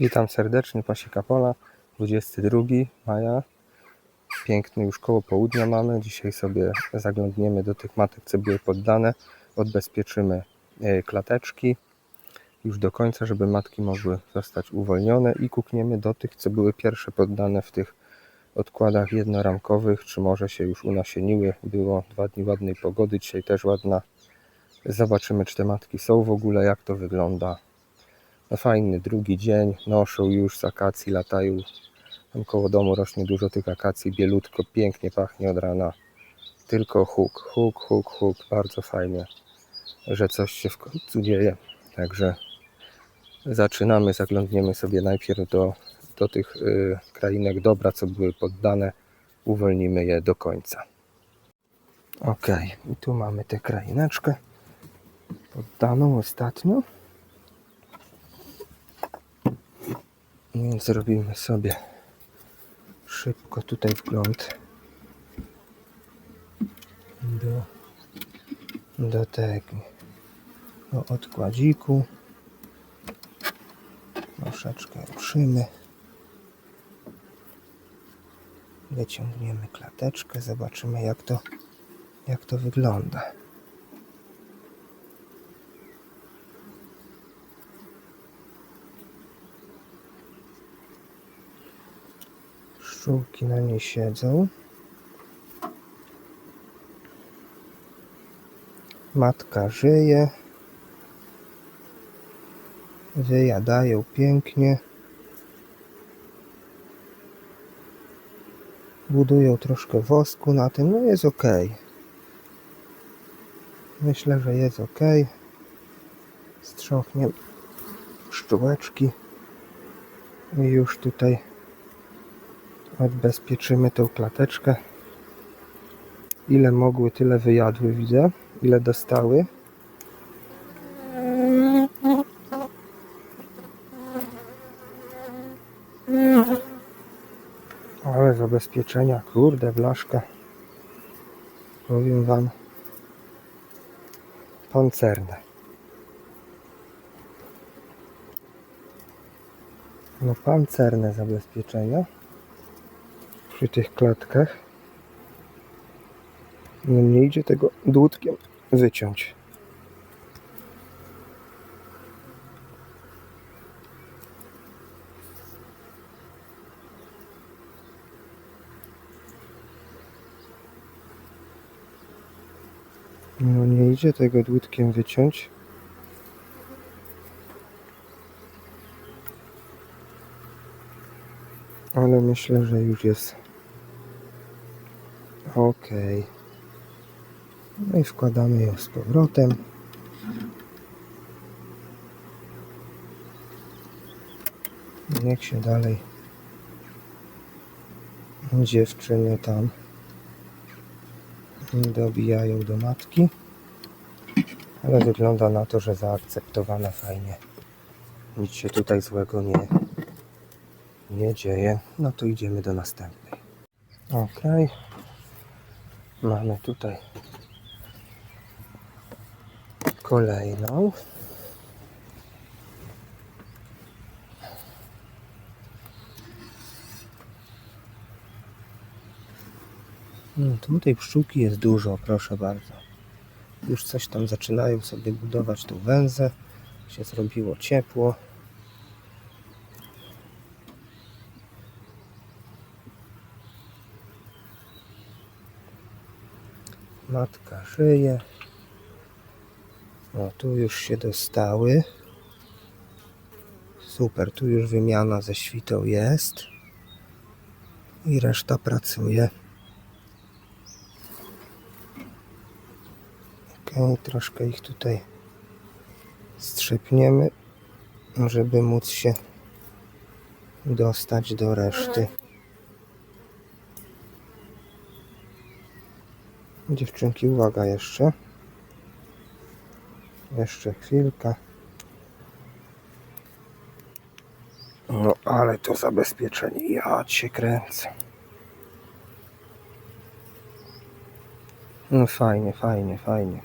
Witam serdecznie, Pasieka Pola, 22 maja. Piękny już koło południa mamy. Dzisiaj sobie zaglądniemy do tych matek, co były poddane. Odbezpieczymy e, klateczki już do końca, żeby matki mogły zostać uwolnione i kukniemy do tych, co były pierwsze poddane w tych odkładach jednoramkowych, czy może się już unasieniły. Było dwa dni ładnej pogody, dzisiaj też ładna. Zobaczymy, czy te matki są w ogóle, jak to wygląda. Fajny drugi dzień, noszą już z akacji, latają. Tam koło domu rośnie dużo tych akacji, bielutko, pięknie pachnie od rana. Tylko huk, huk, huk, huk, bardzo fajnie, że coś się w końcu dzieje. Także zaczynamy, zaglądniemy sobie najpierw do, do tych y, krainek dobra, co były poddane. Uwolnimy je do końca. Ok, i tu mamy tę kraineczkę poddaną ostatnio. Zrobimy sobie szybko tutaj wgląd do, do tego do odkładziku. Troszeczkę ruszymy. Wyciągniemy klateczkę, zobaczymy jak to, jak to wygląda. Pszczółki na niej siedzą. Matka żyje. Wyjadają pięknie. Budują troszkę wosku na tym. No jest ok. Myślę, że jest ok. Strząchniemy pszczółeczki. I już tutaj odbezpieczymy tą klateczkę. Ile mogły, tyle wyjadły, widzę. Ile dostały. Ale zabezpieczenia, kurde, blaszka. Powiem wam. Pancerne. No pancerne zabezpieczenia przy tych klatkach. No nie idzie tego dłutkiem wyciąć. No nie idzie tego dłutkiem wyciąć. Ale myślę, że już jest ok. No i wkładamy ją z powrotem. Niech się dalej dziewczyny tam dobijają do matki. Ale wygląda na to, że zaakceptowana fajnie. Nic się tutaj złego nie, nie dzieje. No to idziemy do następnej. Ok. Mamy tutaj kolejną. No, tutaj pszczółki jest dużo, proszę bardzo. Już coś tam zaczynają sobie budować tu węzę. Się zrobiło ciepło. Matka żyje. O, tu już się dostały. Super, tu już wymiana ze świtą jest. I reszta pracuje. Ok, troszkę ich tutaj strzepniemy, żeby móc się dostać do reszty. Dziewczynki, uwaga jeszcze. Jeszcze chwilkę. No, ale to zabezpieczenie. Ja cię kręcę. No fajnie, fajnie, fajnie.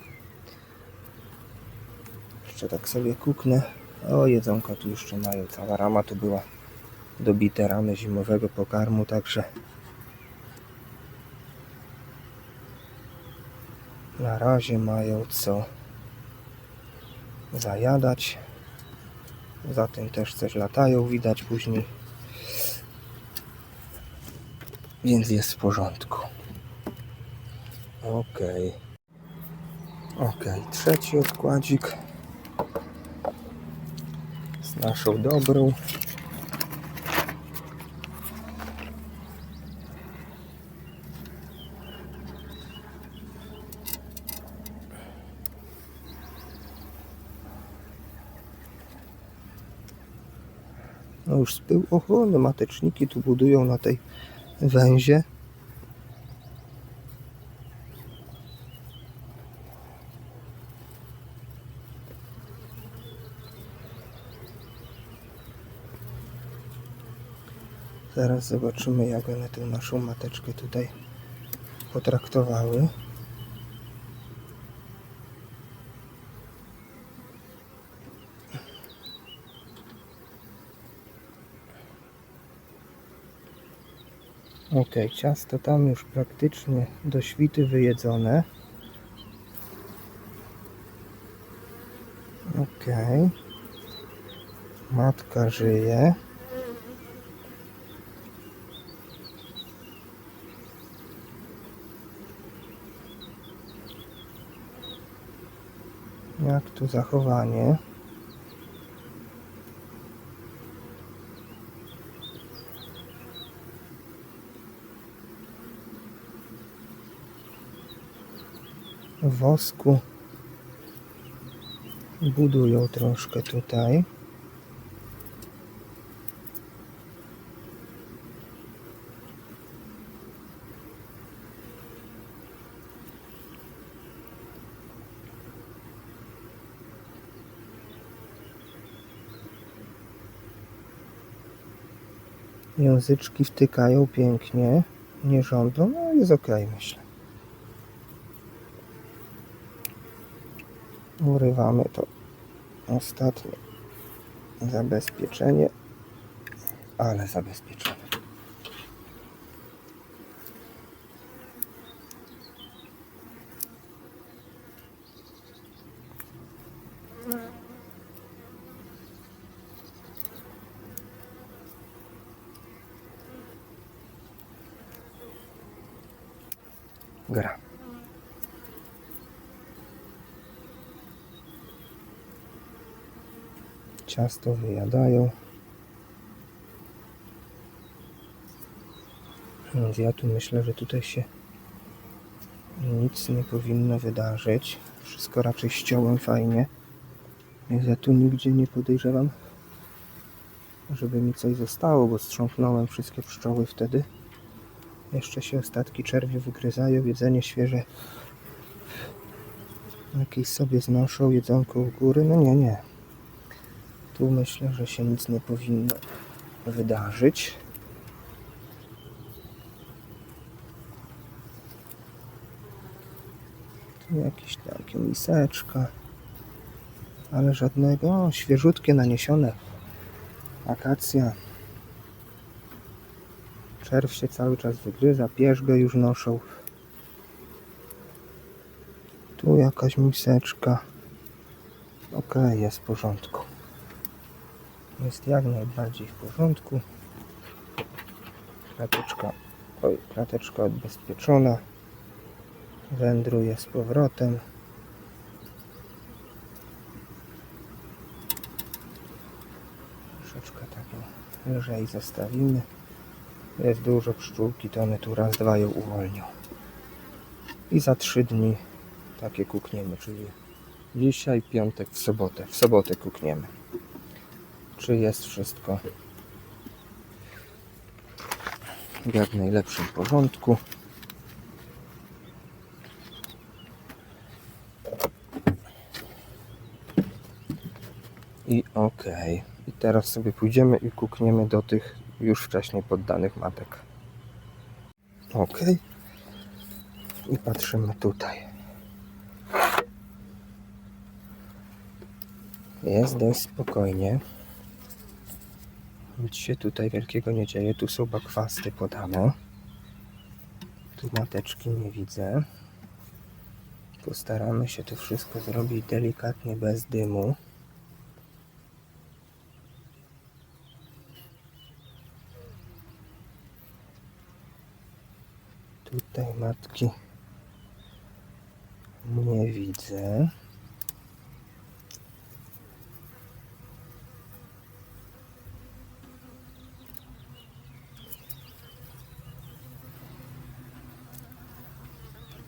Jeszcze tak sobie kuknę. O, jedzonka tu jeszcze mają. Cała rama tu była dobite ramy zimowego pokarmu, także na razie mają co zajadać. Za tym też coś latają, widać później. Więc jest w porządku. Okej. Okej, trzeci odkładzik z naszą dobrą. Już z pył ochrony mateczniki tu budują na tej węzie. Zaraz zobaczymy, jak one tę naszą mateczkę tutaj potraktowały. Ok, ciasto tam już praktycznie do świty wyjedzone. Ok. Matka żyje. Jak tu zachowanie? W wosku budują troszkę tutaj. Języczki wtykają pięknie, nie rządzą, no jest ok, myślę. Urywamy to ostatnie zabezpieczenie, ale zabezpieczone. Gra. Ciasto wyjadają. Ja tu myślę, że tutaj się nic nie powinno wydarzyć. Wszystko raczej ściąłem fajnie. Więc ja tu nigdzie nie podejrzewam, żeby mi coś zostało, bo strząknąłem wszystkie pszczoły wtedy. Jeszcze się ostatki czerwie wygryzają, jedzenie świeże jakieś sobie znoszą, jedzonko u góry. No nie, nie. Tu myślę, że się nic nie powinno wydarzyć. Tu jakieś takie miseczka, ale żadnego. O, świeżutkie naniesione. Akacja. Czerw się cały czas wygryza, pierzgę już noszą. Tu jakaś miseczka. Ok, jest w porządku jest jak najbardziej w porządku. Klateczka, oj, klateczka odbezpieczona. Wędruje z powrotem. Troszeczkę tak lżej zostawimy. Jest dużo pszczółki, to one tu raz, dwa ją uwolnią. I za trzy dni takie kukniemy, czyli dzisiaj, piątek, w sobotę. W sobotę kukniemy czy jest wszystko w jak najlepszym porządku. I ok. I teraz sobie pójdziemy i kukniemy do tych już wcześniej poddanych matek. Ok. I patrzymy tutaj. Jest dość spokojnie. Nic się tutaj wielkiego nie dzieje. Tu są bakwasty podane. Tu mateczki nie widzę. Postaramy się to wszystko zrobić delikatnie, bez dymu. Tutaj matki nie widzę.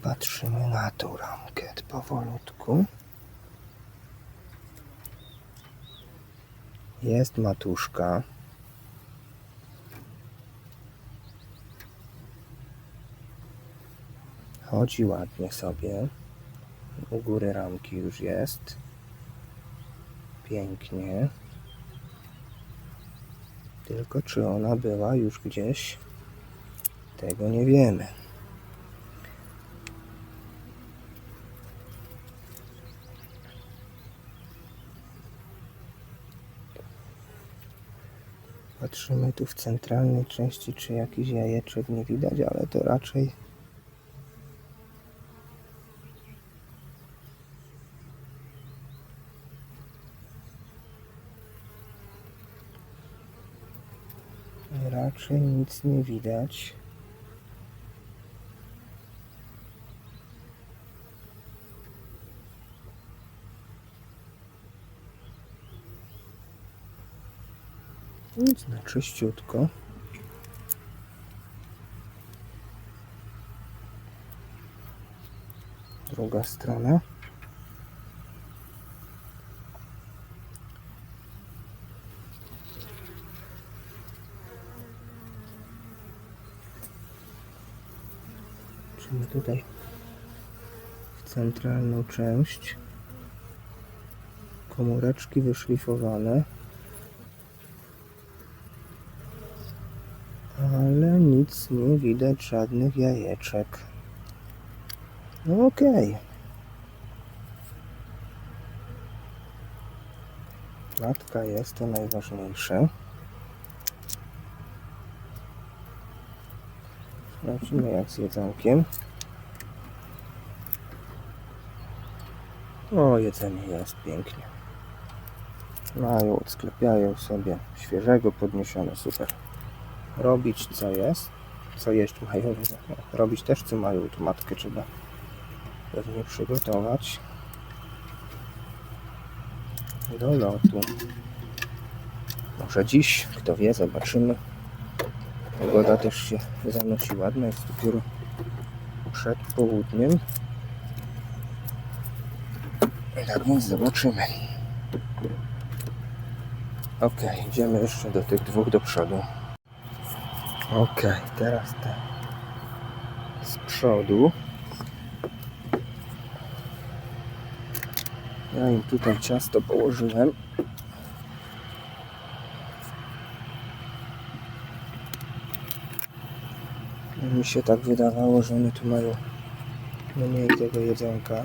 Patrzymy na tą ramkę powolutku. Jest matuszka. Chodzi ładnie sobie. U góry ramki już jest. Pięknie. Tylko czy ona była już gdzieś? Tego nie wiemy. Patrzymy tu w centralnej części, czy jakiś jajeczek nie widać, ale to raczej raczej nic nie widać. Na czyściutko. Druga strona. Czyli tutaj w centralną część komóreczki wyszlifowane. Ale nic nie widać, żadnych jajeczek. No okej. Matka jest to najważniejsze. Sprawdzimy jak z jedzonkiem. O, jedzenie jest pięknie. Mają, sklepiają sobie świeżego, podniesione, super robić co jest, co jeść mają, robić też co mają, tu matkę trzeba pewnie przygotować do lotu. Może dziś, kto wie, zobaczymy. Pogoda też się zanosi ładna, jest dopiero przed południem. Tak więc zobaczymy. Ok, idziemy jeszcze do tych dwóch do przodu. Ok, teraz te z przodu. Ja im tutaj ciasto położyłem. Mi się tak wydawało, że one tu mają mniej tego jedzonka.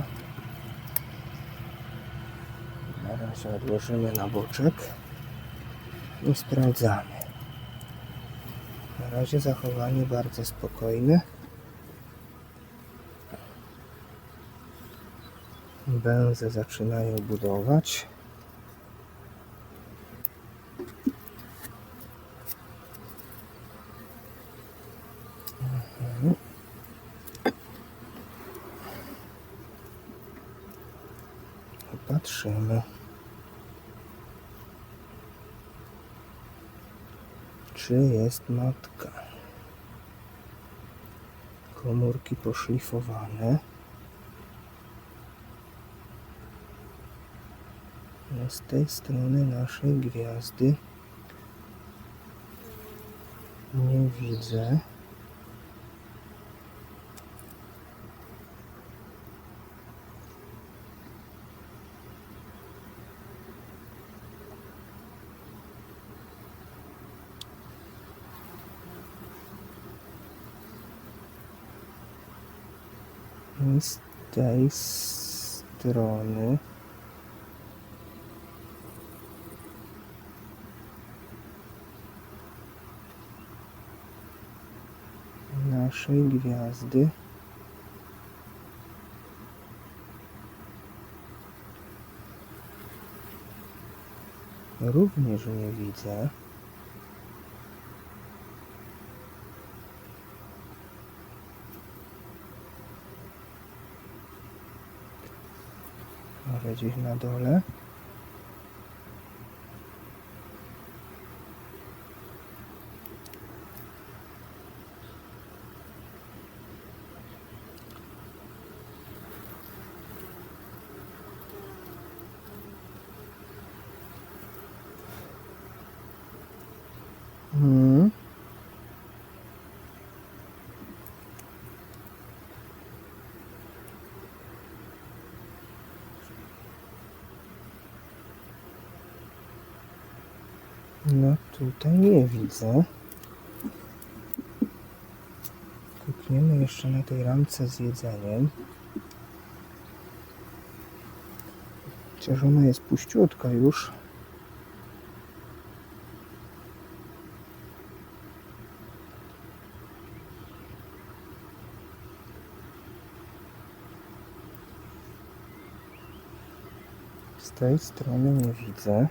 Na razie odłożymy na boczek i sprawdzamy. Na razie zachowanie bardzo spokojne. Węże zaczynają budować. Mhm. Patrzymy. Czy jest matka? Komórki poszlifowane. No z tej strony naszej gwiazdy nie widzę. Z tej strony naszej gwiazdy również nie widzę. Może gdzieś na dole. Hmm. No tutaj nie widzę. Klikniemy jeszcze na tej ramce z jedzeniem. Chociaż ona jest puściutka już. Z tej strony nie widzę.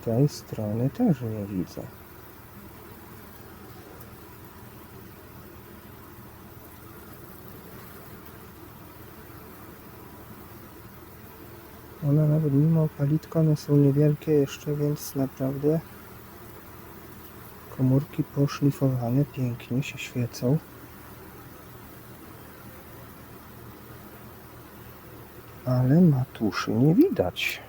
Z tej strony też nie widzę. One nawet mimo palitka, one są niewielkie jeszcze, więc naprawdę komórki poszlifowane pięknie się świecą. Ale matuszy nie widać.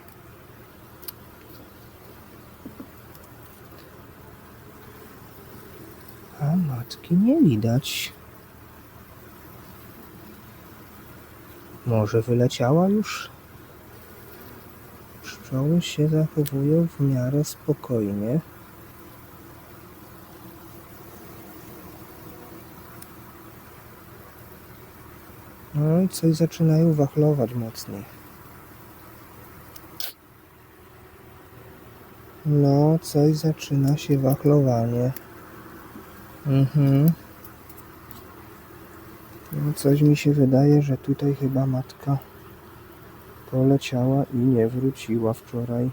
A matki nie widać. Może wyleciała już? Pszczoły się zachowują w miarę spokojnie. No i coś zaczynają wachlować mocniej. No, coś zaczyna się wachlowanie. Mhm. No, coś mi się wydaje, że tutaj chyba matka poleciała i nie wróciła wczoraj.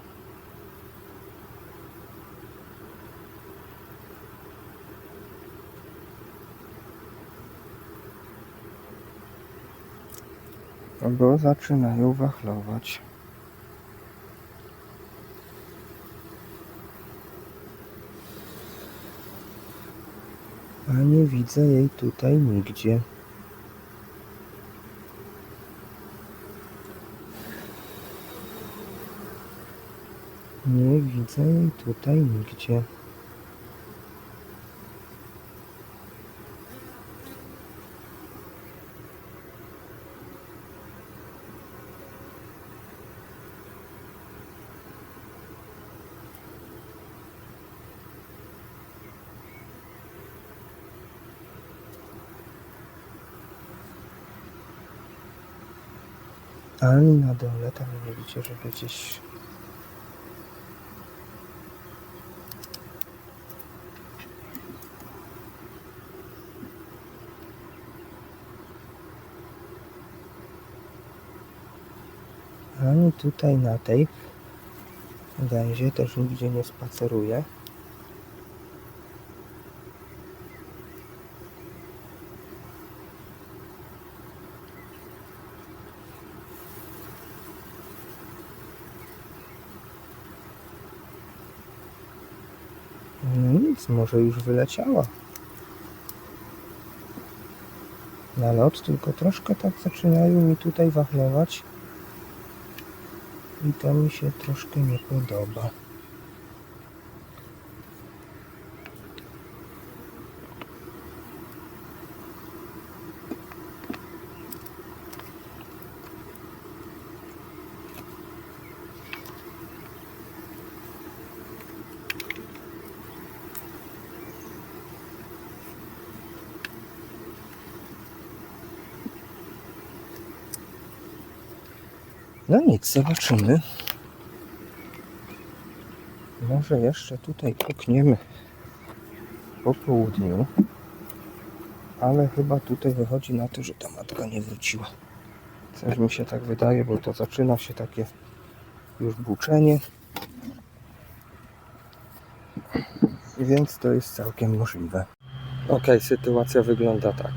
Bo zaczynają wachlować. A nie widzę jej tutaj nigdzie. Nie widzę jej tutaj nigdzie. Ani na dole tam nie widzicie, żeby gdzieś Ani tutaj na tej węzie też nigdzie nie spaceruje. No nic, może już wyleciała. Na lot, tylko troszkę tak zaczynają mi tutaj wachlować. I to mi się troszkę nie podoba. No nic, zobaczymy. Może jeszcze tutaj pukniemy po południu. Ale chyba tutaj wychodzi na to, że ta matka nie wróciła. Coś mi się tak wydaje, bo to zaczyna się takie już buczenie. Więc to jest całkiem możliwe. Ok, sytuacja wygląda tak.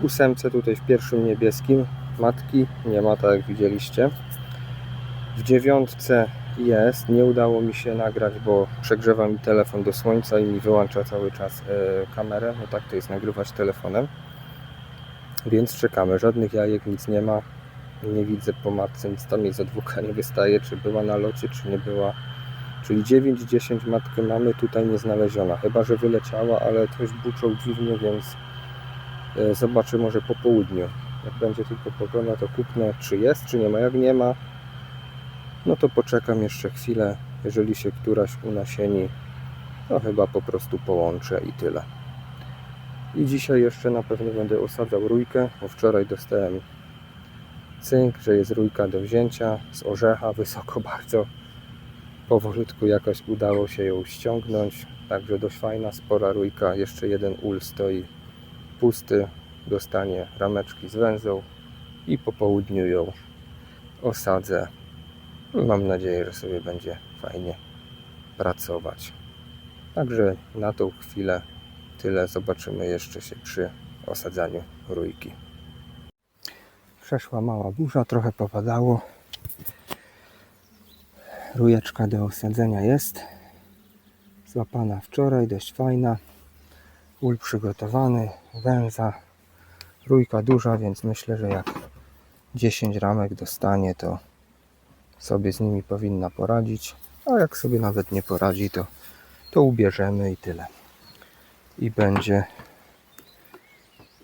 W ósemce tutaj w pierwszym niebieskim matki nie ma, tak jak widzieliście. W dziewiątce jest, nie udało mi się nagrać, bo przegrzewa mi telefon do słońca i mi wyłącza cały czas e, kamerę. No tak to jest nagrywać telefonem. Więc czekamy, żadnych jajek, nic nie ma. Nie widzę po matce, nic tam jej z odwłoka nie wystaje, czy była na locie, czy nie była. Czyli 9-10 matkę mamy tutaj nie znaleziona. Chyba, że wyleciała, ale coś buczą dziwnie, więc e, zobaczę może po południu. Jak będzie tylko pogoda, to kupnę, czy jest, czy nie ma. Jak nie ma, no to poczekam jeszcze chwilę. Jeżeli się któraś unasieni, to chyba po prostu połączę i tyle. I dzisiaj jeszcze na pewno będę osadzał rójkę, bo wczoraj dostałem cynk, że jest rójka do wzięcia z orzecha, wysoko bardzo. Powolutku jakoś udało się ją ściągnąć, także dość fajna, spora rójka. Jeszcze jeden ul stoi pusty, dostanie rameczki z węzą i po południu ją osadzę. Mam nadzieję, że sobie będzie fajnie pracować. Także na tą chwilę tyle. Zobaczymy jeszcze się przy osadzaniu rójki. Przeszła mała burza, trochę powadało. Rujeczka do osadzenia jest. Złapana wczoraj, dość fajna. Ul przygotowany, węza. Rójka duża, więc myślę, że jak 10 ramek dostanie, to sobie z nimi powinna poradzić. A jak sobie nawet nie poradzi, to, to ubierzemy i tyle. I będzie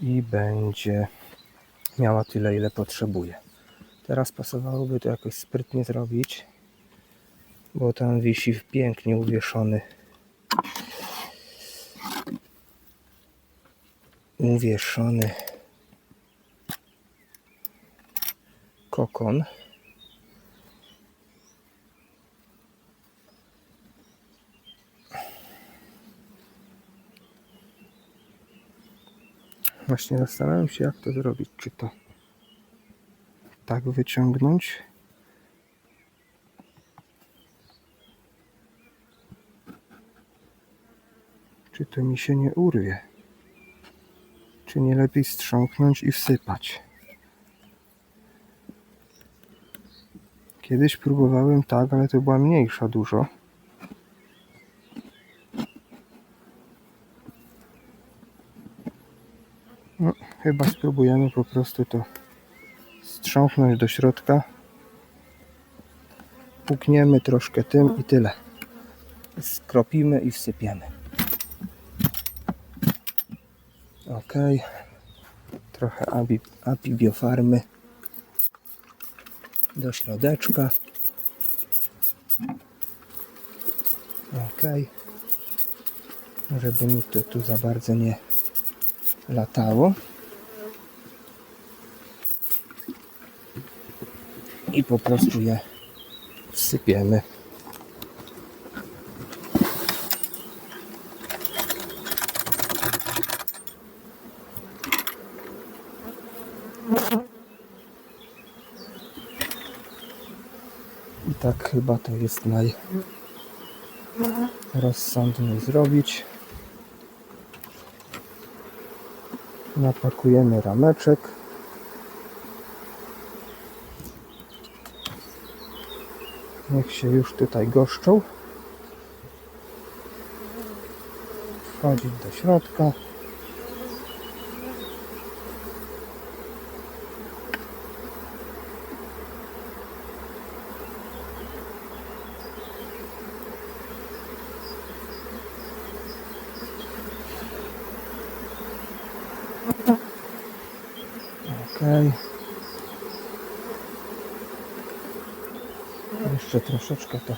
i będzie miała tyle, ile potrzebuje. Teraz pasowałoby to jakoś sprytnie zrobić, bo tam wisi pięknie uwieszony uwieszony kokon. Właśnie zastanawiam się, jak to zrobić. Czy to tak wyciągnąć? Czy to mi się nie urwie? Czy nie lepiej strząknąć i wsypać? Kiedyś próbowałem tak, ale to była mniejsza dużo. No, chyba spróbujemy po prostu to strząknąć do środka. Pukniemy troszkę tym i tyle. Skropimy i wsypiemy. Ok. Trochę abi, api biofarmy do środeczka. Ok. Żeby mi to tu za bardzo nie latało. I po prostu je wsypiemy. I tak chyba to jest najrozsądniej zrobić. napakujemy rameczek niech się już tutaj goszczą. Wchodzić do środka Okej. Jeszcze troszeczkę to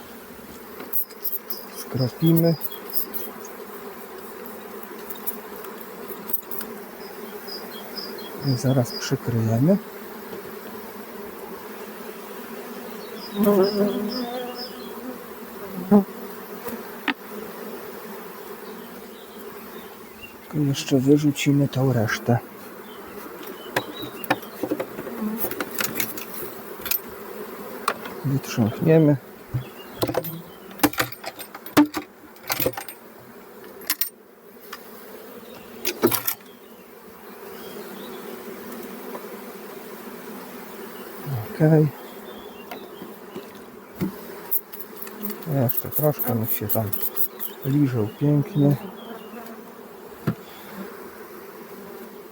skropimy. I zaraz przykryjemy. Tylko jeszcze wyrzucimy tą resztę. Okej. Jeszcze troszkę, niech się tam liżą pięknie.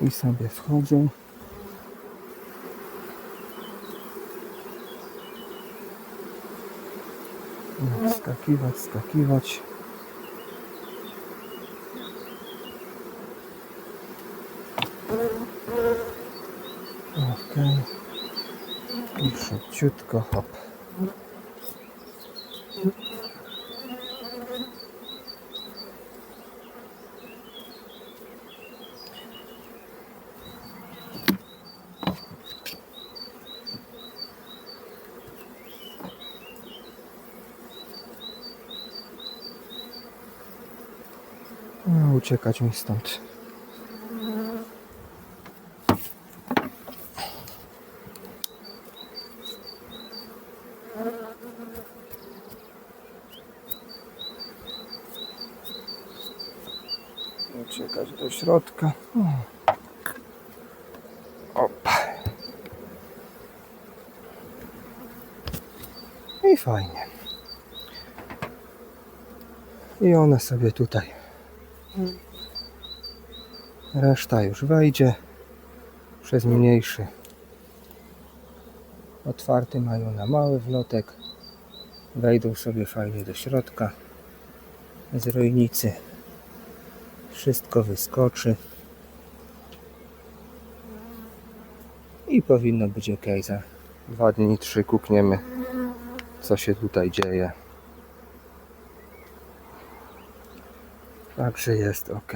I sobie wchodzą. No, Skakiwać, skakiwać. I szybciutko, hop. No, uciekać mi stąd. Uciekać do środka. Op. I fajnie. I one sobie tutaj. Reszta już wejdzie przez mniejszy. Otwarty mają na mały wlotek. Wejdą sobie fajnie do środka. Z rojnicy wszystko wyskoczy. I powinno być ok. Za dwa dni, trzy kukniemy, co się tutaj dzieje. Także jest ok.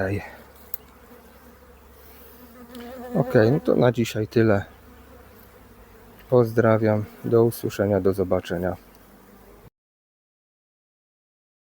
Ok, no to na dzisiaj tyle. Pozdrawiam. Do usłyszenia, do zobaczenia.